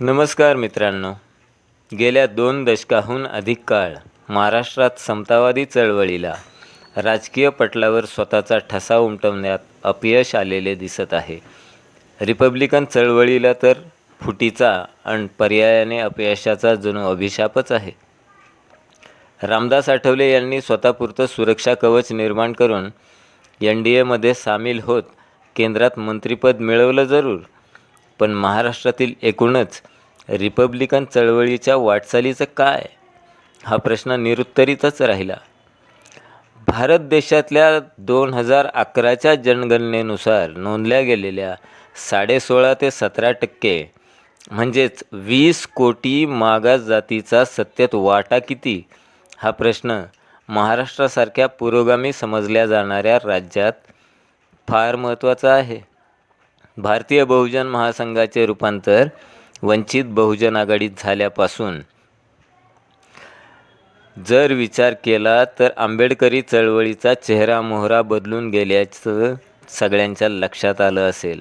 नमस्कार मित्रांनो. गेल्या दोन दशकाहून अधिक काळ महाराष्ट्रात समतावादी चळवळीला राजकीय पटलावर स्वतःचा ठसा उमटवण्यात अपयश आलेले दिसत आहे. रिपब्लिकन चळवळीला तर फुटीचा आणि पर्यायाने अपयशाचा जणू अभिशापच आहे. रामदास आठवले यांनी स्वतःपुरतं सुरक्षा कवच निर्माण करून एन डी एमध्ये सामील होत केंद्रात मंत्रिपद मिळवलं जरूर पण महाराष्ट्रातील एकूणच रिपब्लिकन चळवळीच्या वाटचालीचं काय? हा प्रश्न निरुत्तरितच राहिला. भारत देशातल्या दोन हजार अकराच्या जनगणनेनुसार नोंदल्या गेलेल्या साडेसोळा ते सतरा टक्के म्हणजेच वीस कोटी मागास जातीचा सत्यत वाटा किती? हा प्रश्न महाराष्ट्रासारख्या पुरोगामी समजल्या जाणाऱ्या राज्यात फार महत्त्वाचा आहे. भारतीय बहुजन महासंघाचे रूपांतर वंचित बहुजन आघाडीत झाल्यापासून. जर विचार केला तर आंबेडकरी चळवळीचा चेहरा मोहरा बदलून गेल्याचं सगळ्यांच्या लक्षात आलं असेल.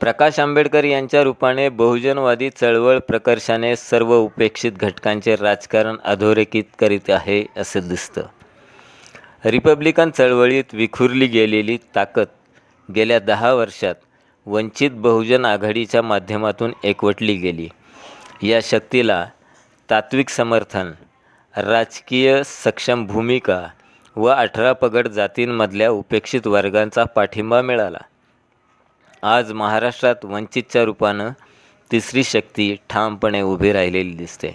प्रकाश आंबेडकर यांच्या रूपाने बहुजनवादी चळवळ प्रकर्षाने सर्व उपेक्षित घटकांचे राजकारण अधोरेखित करीत आहे असं दिसतं. रिपब्लिकन चळवळीत विखुरली गेलेली ताकद गेल्या दहा वर्षात वंचित बहुजन आघाडीच्या माध्यमातून एकवटली गेली. या शक्तीला तात्विक समर्थन राजकीय सक्षम भूमिका व अठरा पगड जातींमधल्या उपेक्षित वर्गांचा पाठिंबा मिळाला. आज महाराष्ट्रात वंचितच्या रूपानं तिसरी शक्ती ठामपणे उभी राहिलेली दिसते.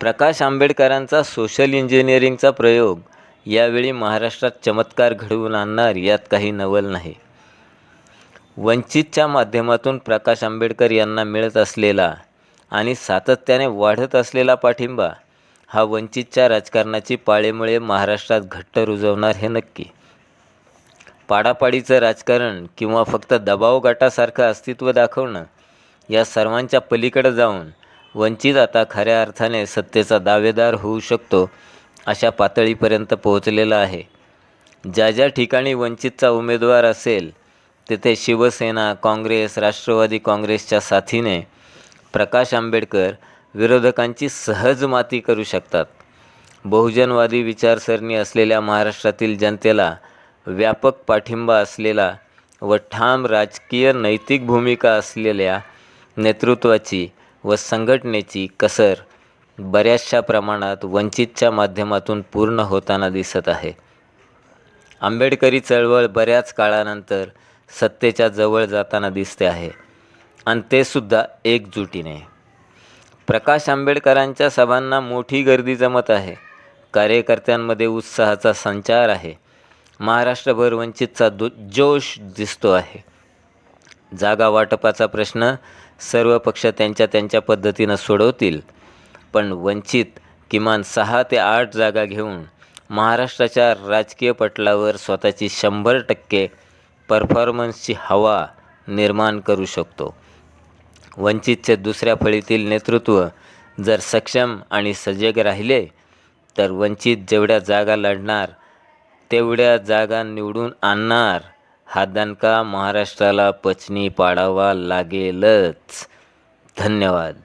प्रकाश आंबेडकरांचा सोशल इंजिनिअरिंगचा प्रयोग यावेळी महाराष्ट्रात चमत्कार घडवून आणणार यात काही नवल नाही. वंचितच्या माध्यमातून प्रकाश आंबेडकर यांना मिळत असलेला आणि सातत्याने वाढत असलेला पाठिंबा हा वंचितच्या राजकारणाची पाळेमुळे महाराष्ट्रात घट्ट रुजवणार हे नक्की. पाडापाडीचं राजकारण किंवा फक्त दबाव गटासारखं अस्तित्व दाखवणं या सर्वांच्या पलीकडे जाऊन वंचित आता खऱ्या अर्थाने सत्तेचा दावेदार होऊ शकतो अशा पातळीपर्यंत पोहोचलेला आहे. ज्या ज्या ठिकाणी वंचितचा उमेदवार असेल तिथे शिवसेना काँग्रेस राष्ट्रवादी काँग्रेसच्या साथीने प्रकाश आंबेडकर विरोधकांची सहज माती करू शकतात. बहुजनवादी विचारसरणी असलेल्या महाराष्ट्रातील जनतेला व्यापक पाठिंबा असलेला व ठाम राजकीय नैतिक भूमिका असलेल्या नेतृत्वाची व संघटनेची कसर बऱ्याचशा प्रमाणात वंचितच्या माध्यमातून पूर्ण होताना दिसत आहे. आंबेडकरी चळवळ बऱ्याच काळानंतर सत्तेच्या जवळ जाताना दिसते आहे. आणि ते सुद्धा एकजुटीने. प्रकाश आंबेडकरांच्या सभांना मोठी गर्दी जमत आहे. कार्यकर्त्यांमध्ये उत्साहाचा संचार आहे. महाराष्ट्रभर वंचितचा दु जोश दिसतो आहे. जागा वाटपाचा प्रश्न सर्व पक्ष त्यांच्या त्यांच्या पद्धतीनं सोडवतील. पण वंचित किमान सहा ते आठ जागा घेऊन महाराष्ट्राच्या राजकीय पटलावर स्वतःची शंभर टक्के परफॉर्मन्सची हवा निर्माण करू शकतो. वंचितचे दुसऱ्या फळीतील नेतृत्व जर सक्षम आणि सजग राहिले तर वंचित जेवढ्या जागा लढणार तेवढ्या जागा निवडून आणणार हा दणका महाराष्ट्राला पचनी पाडावा लागेलच. धन्यवाद.